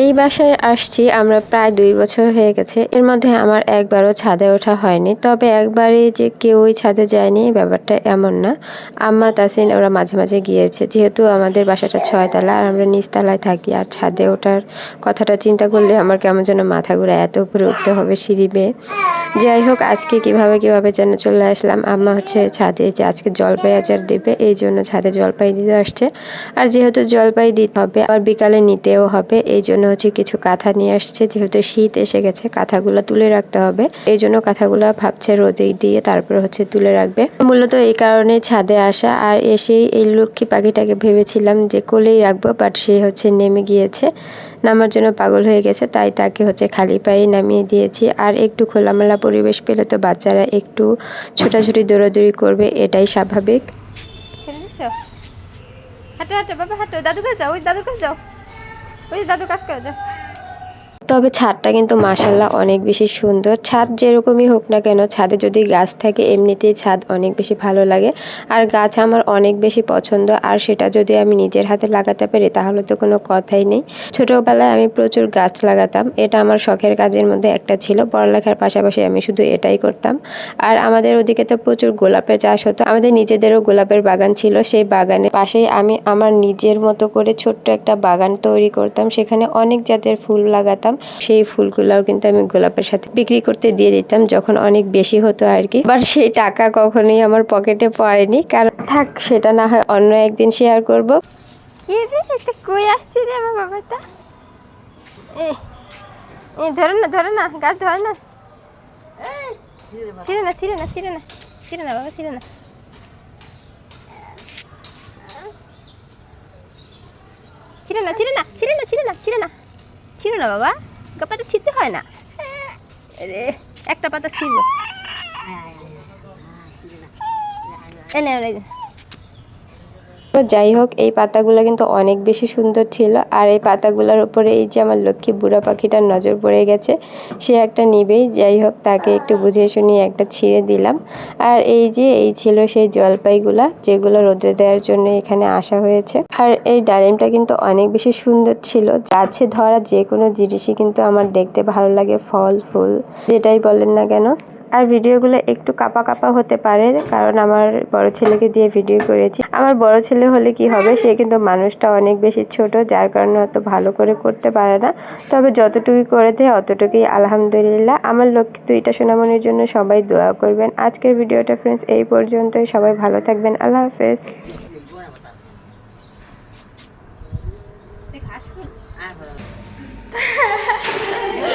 এই বাসায় আসছি, আমরা প্রায় দুই বছর হয়ে গেছে। এর মধ্যে আমার একবারও ছাদে ওঠা হয়নি। তবে একবারে যে কেউই ছাদে যায়নি ব্যাপারটা এমন না। আম্মা তাসিন ওরা মাঝে মাঝে গিয়েছে। যেহেতু আমাদের বাসাটা ছয়তলা, আর আমরা নিচতলায় থাকি, আর ছাদে ওঠার কথাটা চিন্তা করলে আমার কেমন যেন মাথা ঘুরে এত উপরে উঠতে হবে সিঁড়ি বেয়ে। যাই হোক আজকে কীভাবে কীভাবে যেন চলে আসলাম, আম্মা হচ্ছে ছাদে যে আজকে জলপাই আচার দেবে, এই জন্য ছাদে জলপাই দিতে আসছে। আর যেহেতু জলপাই দিতে হবে, আবার বিকালে নিতেও হবে, এই জন্য হচ্ছে কিছু কাঁথা নিয়ে আসছে, যেহেতু শীত এসে গেছে, কাঁথাগুলো তুলে রাখতে হবে। এই জন্য কাঁথাগুলো ভাবছে রোদে দিয়ে তারপর হচ্ছে তুলে রাখবে। মূলত এই কারণে ছাদে আসা, আর এসেই এই লক্ষ্মী পাখিটাকে ভেবেছিলাম যে কোলেই রাখব বাট সে হচ্ছে নেমে গিয়েছে। নামার জন্য পাগল হয়ে গেছে, তাই তাকে হচ্ছে খালি পায়ে নামিয়ে দিয়েছি। আর একটু খোলামেলা পরিবেশ পেলে তো বাচ্চারা একটু ছোটাছুটি, দৌড়াদৌড়ি করবে, এটাই স্বাভাবিক। হাঁটো হাঁটো, বাবা, হাঁটো। দাদু কাছে যাও, ওই দাদু কাছে যাও। ওই দাদু কাজ করে যাও তবে ছাদটা কিন্তু মাসাল্লাহ অনেক বেশি সুন্দর। ছাদ যেরকমই হোক না কেন, ছাদে যদি গাছ থাকে, এমনিতেই ছাদ অনেক বেশি ভালো লাগে। আর গাছ আমার অনেক বেশি পছন্দ, আর সেটা যদি আমি নিজের হাতে লাগাতে পারি, তাহলে তো কোনো কথাই নেই। ছোটোবেলায় আমি প্রচুর গাছ লাগাতাম, এটা আমার শখের কাজের মধ্যে একটা ছিল, পড়ালেখার পাশাপাশি আমি শুধু এটাই করতাম। আর আমাদের ওদিকে তো প্রচুর গোলাপের চাষ হতো, আমাদের নিজেদেরও গোলাপের বাগান ছিল, সেই বাগানের পাশেই আমি আমার নিজের মতো করে ছোট্ট একটা বাগান তৈরি করতাম, সেখানে অনেক জাতের ফুল লাগাতাম। সেই ফুলগুলোও কিন্তু আমি গোলাপের সাথে বিক্রি করতে দিয়ে দিতাম যখন অনেক বেশি হতো আর কি। বাট সেই টাকা কখনোই আমার পকেটে পড়েনি। কারণ থাক, সেটা না হয় অন্য একদিন শেয়ার করব। কই আসছে রে আমার বাবাটা? এ ধরে না ধরে না, গাছ ধরে না। ছিঁড়ে না ছিঁড়ে না ছিঁড়ে না ছিঁড়ে না বাবা ছিঁড়ে না ছিঁড়ে না ছিঁড়ে না ছিঁড়ে না ছিঁড়ে না ছিঁড়ে না ছিঁড়ে না বাবা। গাপাটা ছিঁড়তে হয় না। রে একটা পাতা ছিঁড়ব। এনে এনে তো যাই হোক, এই পাতাগুলো কিন্তু অনেক বেশি সুন্দর ছিল। আর এই পাতাগুলোর উপরে এই যে আমার লক্ষ্মী বুড়া পাখিটার নজর পড়ে গেছে, সে একটা নিবেই যাই হোক, তাকে একটু বুঝিয়ে শুনিয়ে একটা ছিঁড়ে দিলাম। আর এই যে, এই ছিল সেই জলপাইগুলা, যেগুলো রোদে দেওয়ার জন্য এখানে আসা হয়েছে। আর এই ডালিমটা কিন্তু অনেক বেশি সুন্দর ছিল। গাছে ধরা যে কোনো জিনিসই কিন্তু আমার দেখতে ভালো লাগে, ফল, ফুল, যেটাই বলেন না কেন। আর ভিডিওগুলো একটু কাপা কাপা হতে পারে কারণ আমার বড় ছেলেকে দিয়ে ভিডিও করেছি। আমার বড় ছেলে হলে কি হবে? সে কিন্তু মানুষটা অনেক বেশি ছোট যার কারণে অত ভালো করে করতে পারে না। তবে যতটুকুই করে দেয় অতটুকুই আলহামদুলিল্লাহ। আমার লক্ষ্মী দুইটা সোনামনির জন্য সবাই দোয়া করবেন। আজকের ভিডিওটা ফ্রেন্ডস এই পর্যন্তই। সবাই ভালো থাকবেন। আল্লাহ হাফেজ।